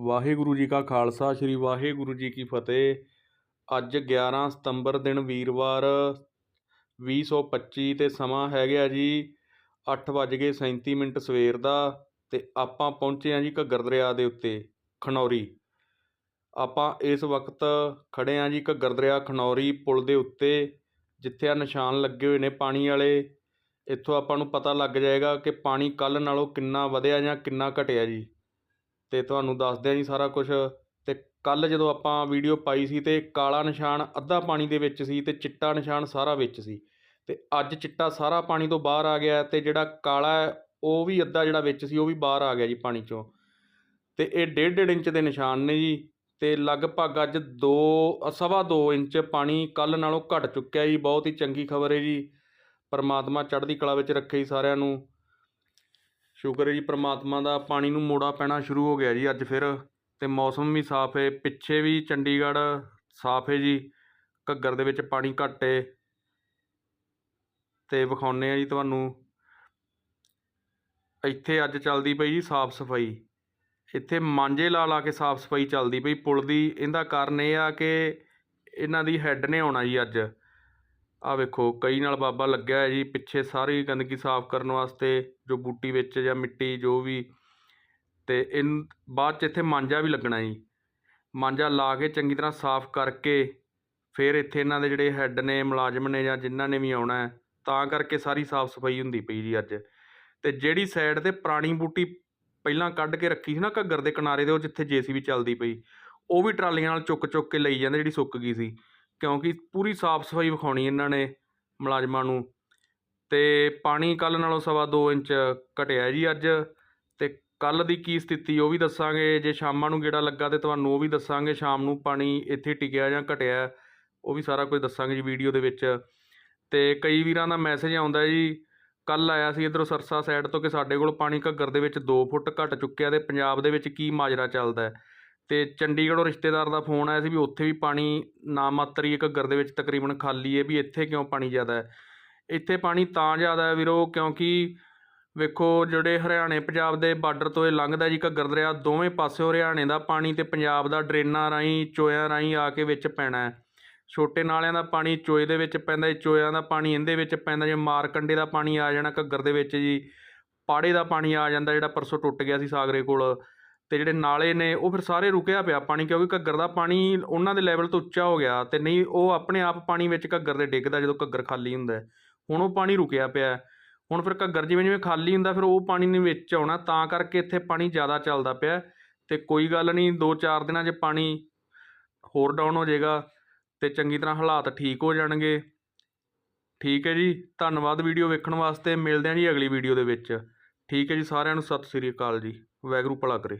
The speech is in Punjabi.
ਵਾਹਿਗੁਰੂ ਜੀ ਕਾ ਖਾਲਸਾ, ਸ੍ਰੀ ਵਾਹਿਗੁਰੂ ਜੀ ਕੀ ਫਤਿਹ। ਅੱਜ 11 ਸਤੰਬਰ ਦਿਨ ਵੀਰਵਾਰ 2025 ਤੇ ਸਮਾਂ ਹੈਗਾ ਜੀ 8:37 ਮਿੰਟ ਸਵੇਰ ਦਾ ਤੇ ਆਪਾਂ ਪਹੁੰਚੇ ਹਾਂ ਜੀ ਘੱਗਰ ਦਰਿਆ ਦੇ ਉੱਤੇ, ਖਨੌਰੀ। ਆਪਾਂ ਇਸ ਵਕਤ ਖੜੇ ਹਾਂ ਜੀ ਘੱਗਰ ਦਰਿਆ ਖਨੌਰੀ ਪੁਲ ਦੇ ਉੱਤੇ, ਜਿੱਥੇ ਆ ਨਿਸ਼ਾਨ ਲੱਗੇ ਹੋਏ ਨੇ ਪਾਣੀ ਵਾਲੇ। ਇੱਥੋਂ ਆਪਾਂ ਨੂੰ ਪਤਾ ਲੱਗ ਜਾਏਗਾ ਕਿ ਪਾਣੀ ਕੱਲ੍ਹ ਨਾਲੋਂ ਕਿੰਨਾ ਵਧਿਆ ਜਾਂ ਕਿੰਨਾ ਘਟਿਆ ਜੀ। ਅਤੇ ਤੁਹਾਨੂੰ ਦੱਸਦੇ ਹਾਂ ਜੀ ਸਾਰਾ ਕੁਛ। ਅਤੇ ਕੱਲ੍ਹ ਜਦੋਂ ਆਪਾਂ ਵੀਡੀਓ ਪਾਈ ਸੀ ਤੇ ਕਾਲਾ ਨਿਸ਼ਾਨ ਅੱਧਾ ਪਾਣੀ ਦੇ ਵਿੱਚ ਸੀ ਅਤੇ ਚਿੱਟਾ ਨਿਸ਼ਾਨ ਸਾਰਾ ਵਿੱਚ ਸੀ। ਅਤੇ ਅੱਜ ਚਿੱਟਾ ਸਾਰਾ ਪਾਣੀ ਤੋਂ ਬਾਹਰ ਆ ਗਿਆ ਅਤੇ ਜਿਹੜਾ ਕਾਲਾ ਹੈ, ਉਹ ਵੀ ਅੱਧਾ ਜਿਹੜਾ ਵਿੱਚ ਸੀ, ਉਹ ਵੀ ਬਾਹਰ ਆ ਗਿਆ ਜੀ ਪਾਣੀ ਚੋਂ। ਅਤੇ ਇਹ ਡੇਢ ਡੇਢ ਇੰਚ ਦੇ ਨਿਸ਼ਾਨ ਨੇ ਜੀ ਅਤੇ ਲਗਭਗ ਅੱਜ 2 ਸਵਾ 2 ਇੰਚ ਪਾਣੀ ਕੱਲ੍ਹ ਨਾਲੋਂ ਘਟ ਚੁੱਕਿਆ ਜੀ। ਬਹੁਤ ਹੀ ਚੰਗੀ ਖਬਰ ਹੈ ਜੀ। ਪਰਮਾਤਮਾ ਚੜ੍ਹਦੀ ਕਲਾ ਵਿੱਚ ਰੱਖੇ ਜੀ ਸਾਰਿਆਂ ਨੂੰ। ਸ਼ੁਕਰ ਹੈ ਜੀ, ਪ੍ਰਮਾਤਮਾ ਦਾ ਪਾਣੀ ਨੂੰ ਮੋੜਾ ਪੈਣਾ ਸ਼ੁਰੂ ਹੋ ਗਿਆ ਜੀ ਅੱਜ ਫਿਰ। ਤੇ ਮੌਸਮ ਵੀ ਸਾਫ਼ ਹੈ, ਪਿੱਛੇ ਵੀ ਚੰਡੀਗੜ੍ਹ ਸਾਫ਼ ਹੈ ਜੀ, ਘੱਗਰ ਦੇ ਵਿੱਚ ਪਾਣੀ ਘੱਟ ਹੈ। ਤੇ ਵਿਖਾਉਂਦੇ ਆ ਜੀ ਤੁਹਾਨੂੰ, ਇੱਥੇ ਅੱਜ ਚੱਲਦੀ ਪਈ ਜੀ ਸਾਫ਼ ਸਫ਼ਾਈ। ਇੱਥੇ ਮਾਂਜੇ ਲਾ ਲਾ ਕੇ ਸਾਫ਼ ਸਫ਼ਾਈ ਚੱਲਦੀ ਪਈ, ਪੁਲ ਦੀ, ਇਹਦਾ ਕਾਰਨ ਇਹ ਆ ਕਿ ਇਹਨਾਂ ਦੀ ਹੈੱਡ ਨੇ ਆਉਣਾ ਜੀ ਅੱਜ। ਆਹ ਵੇਖੋ, ਕਈ ਨਾਲ ਬਾਬਾ ਲੱਗਿਆ ਹੈ ਜੀ, ਪਿੱਛੇ ਸਾਰੀ ਗੰਦਗੀ ਸਾਫ਼ ਕਰਨ ਵਾਸਤੇ ਜੋ ਬੂਟੀ ਵਿੱਚ ਜਾਂ ਮਿੱਟੀ, ਜੋ ਵੀ। ਤੇ ਇਨ, ਬਾਅਦ ਚ ਇੱਥੇ ਮਾਂਜਾ ਵੀ ਲੱਗਣਾ ਜੀ। ਮਾਂਜਾ ਲਾ ਕੇ ਚੰਗੀ ਤਰ੍ਹਾਂ ਸਾਫ਼ ਕਰਕੇ ਫਿਰ ਇੱਥੇ ਇਹਨਾਂ ਦੇ ਜਿਹੜੇ ਹੈੱਡ ਨੇ, ਮੁਲਾਜ਼ਮ ਨੇ ਜਾਂ ਜਿਨ੍ਹਾਂ ਨੇ ਵੀ ਆਉਣਾ ਹੈ, ਤਾਂ ਕਰਕੇ ਸਾਰੀ ਸਾਫ਼ ਸਫ਼ਾਈ ਹੁੰਦੀ ਪਈ ਜੀ ਅੱਜ। ਤੇ ਜਿਹੜੀ ਸਾਈਡ ਤੇ ਪੁਰਾਣੀ ਬੂਟੀ ਪਹਿਲਾਂ ਕੱਢ ਕੇ ਰੱਖੀ ਸੀ ਨਾ ਘੱਗਰ ਦੇ ਕਿਨਾਰੇ ਤੇ, ਉਹ ਜਿੱਥੇ ਜੀਸੀਬੀ ਚੱਲਦੀ ਪਈ, ਉਹ ਵੀ ਟਰਾਲੀਆਂ ਨਾਲ ਚੁੱਕ ਚੁੱਕ ਕੇ ਲਈ ਜਾਂਦੇ, ਜਿਹੜੀ ਸੁੱਕ ਗਈ ਸੀ। ਕਿਉਂਕਿ ਪੂਰੀ ਸਾਫ਼ ਸਫ਼ਾਈ ਵਿਖਾਉਣੀ ਇਹਨਾਂ ਨੇ ਮੁਲਾਜ਼ਮਾਂ ਨੂੰ। ਅਤੇ ਪਾਣੀ ਕੱਲ੍ਹ ਨਾਲੋਂ ਸਵਾ ਦੋ ਇੰਚ ਘਟਿਆ ਜੀ ਅੱਜ। ਅਤੇ ਕੱਲ੍ਹ ਦੀ ਕੀ ਸਥਿਤੀ ਉਹ ਵੀ ਦੱਸਾਂਗੇ, ਜੇ ਸ਼ਾਮਾਂ ਨੂੰ ਗੇੜਾ ਲੱਗਾ ਤਾਂ ਤੁਹਾਨੂੰ ਉਹ ਵੀ ਦੱਸਾਂਗੇ, ਸ਼ਾਮ ਨੂੰ ਪਾਣੀ ਇੱਥੇ ਟਿਕਿਆ ਜਾਂ ਘਟਿਆ, ਉਹ ਵੀ ਸਾਰਾ ਕੁਝ ਦੱਸਾਂਗੇ ਜੀ ਵੀਡੀਓ ਦੇ ਵਿੱਚ। ਅਤੇ ਕਈ ਵੀਰਾਂ ਦਾ ਮੈਸੇਜ ਆਉਂਦਾ ਜੀ ਕੱਲ ਆਇਆ ਸੀ ਇਧਰੋਂ ਸਰਸਾ ਸਾਈਡ ਤੋਂ ਕਿ ਸਾਡੇ ਕੋਲ ਪਾਣੀ ਘੱਗਰ ਦੇ ਵਿੱਚ 2 ਫੁੱਟ ਘਟ ਚੁੱਕਿਆ ਤੇ ਪੰਜਾਬ ਦੇ ਵਿੱਚ ਕੀ ਮਾਜਰਾ ਚੱਲਦਾ ਹੈ। ਅਤੇ ਚੰਡੀਗੜ੍ਹੋਂ ਰਿਸ਼ਤੇਦਾਰ ਦਾ ਫੋਨ ਆਇਆ ਸੀ ਵੀ ਉੱਥੇ ਵੀ ਪਾਣੀ ਨਾ ਮਾਤਰ ਹੀ ਘੱਗਰ ਦੇ ਵਿੱਚ ਤਕਰੀਬਨ ਖਾਲੀ ਹੈ ਵੀ ਇੱਥੇ ਕਿਉਂ ਪਾਣੀ ਜ਼ਿਆਦਾ ਹੈ? ਇੱਥੇ ਪਾਣੀ ਤਾਂ ਜ਼ਿਆਦਾ ਵੀਰੋ ਕਿਉਂਕਿ ਵੇਖੋ ਜਿਹੜੇ ਹਰਿਆਣੇ, ਪੰਜਾਬ ਦੇ ਬਾਰਡਰ ਤੋਂ ਇਹ ਲੰਘਦਾ ਜੀ ਘੱਗਰ ਦਰਿਆ, ਦੋਵੇਂ ਪਾਸਿਓਂ ਹਰਿਆਣੇ ਦਾ ਪਾਣੀ ਅਤੇ ਪੰਜਾਬ ਦਾ ਡਰੇਨਾਂ ਰਾਹੀਂ, ਚੋਇਆਂ ਰਾਹੀਂ ਆ ਕੇ ਵਿੱਚ ਪੈਣਾ ਹੈ। ਛੋਟੇ ਨਾਲਿਆਂ ਦਾ ਪਾਣੀ ਚੋਏ ਦੇ ਵਿੱਚ ਪੈਂਦਾ ਜੀ, ਚੋਇਆਂ ਦਾ ਪਾਣੀ ਇਹਦੇ ਵਿੱਚ ਪੈਂਦਾ ਜੇ ਮਾਰਕੰਡੇ ਦਾ ਪਾਣੀ ਆ ਜਾਣਾ ਘੱਗਰ ਦੇ ਵਿੱਚ ਜੀ, ਪਾੜੇ ਦਾ ਪਾਣੀ ਆ ਜਾਂਦਾ ਜਿਹੜਾ ਪਰਸੋਂ ਟੁੱਟ ਗਿਆ ਸੀ ਸਾਗਰੇ ਕੋਲ। ਅਤੇ ਜਿਹੜੇ ਨਾਲੇ ਨੇ, ਉਹ ਫਿਰ ਸਾਰੇ ਰੁਕਿਆ ਪਿਆ ਪਾਣੀ ਕਿਉਂਕਿ ਘੱਗਰ ਦਾ ਪਾਣੀ ਉਹਨਾਂ ਦੇ ਲੈਵਲ ਤੋਂ ਉੱਚਾ ਹੋ ਗਿਆ ਅਤੇ ਨਹੀਂ, ਉਹ ਆਪਣੇ ਆਪ ਪਾਣੀ ਵਿੱਚ ਘੱਗਰ ਦੇ ਡਿੱਗਦਾ ਜਦੋਂ ਘੱਗਰ ਖਾਲੀ ਹੁੰਦਾ ਹੁਣ ਉਹ ਪਾਣੀ ਰੁਕਿਆ ਪਿਆ ਹੁਣ ਫਿਰ ਘੱਗਰ ਜਿਵੇਂ ਜਿਵੇਂ ਖਾਲੀ ਹੁੰਦਾ, ਫਿਰ ਉਹ ਪਾਣੀ ਨੇ ਵਿੱਚ ਆਉਣਾ, ਤਾਂ ਕਰਕੇ ਇੱਥੇ ਪਾਣੀ ਜ਼ਿਆਦਾ ਚੱਲਦਾ ਪਿਆ ਅਤੇ ਕੋਈ ਗੱਲ ਨਹੀਂ 2-4 ਦਿਨਾਂ 'ਚ ਪਾਣੀ ਹੋਰ ਡਾਊਨ ਹੋ ਜਾਏਗਾ ਅਤੇ ਚੰਗੀ ਤਰ੍ਹਾਂ ਹਾਲਾਤ ਠੀਕ ਹੋ ਜਾਣਗੇ। ਠੀਕ ਹੈ ਜੀ, ਧੰਨਵਾਦ ਵੀਡੀਓ ਵੇਖਣ ਵਾਸਤੇ। ਮਿਲਦੇ ਹਾਂ ਜੀ ਅਗਲੀ ਵੀਡੀਓ ਦੇ ਵਿੱਚ। ਠੀਕ ਹੈ ਜੀ, ਸਾਰਿਆਂ ਨੂੰ ਸਤਿ ਸ੍ਰੀ ਅਕਾਲ ਜੀ। ਵਾਹਿਗੁਰੂ ਭਲਾ ਕਰੇ।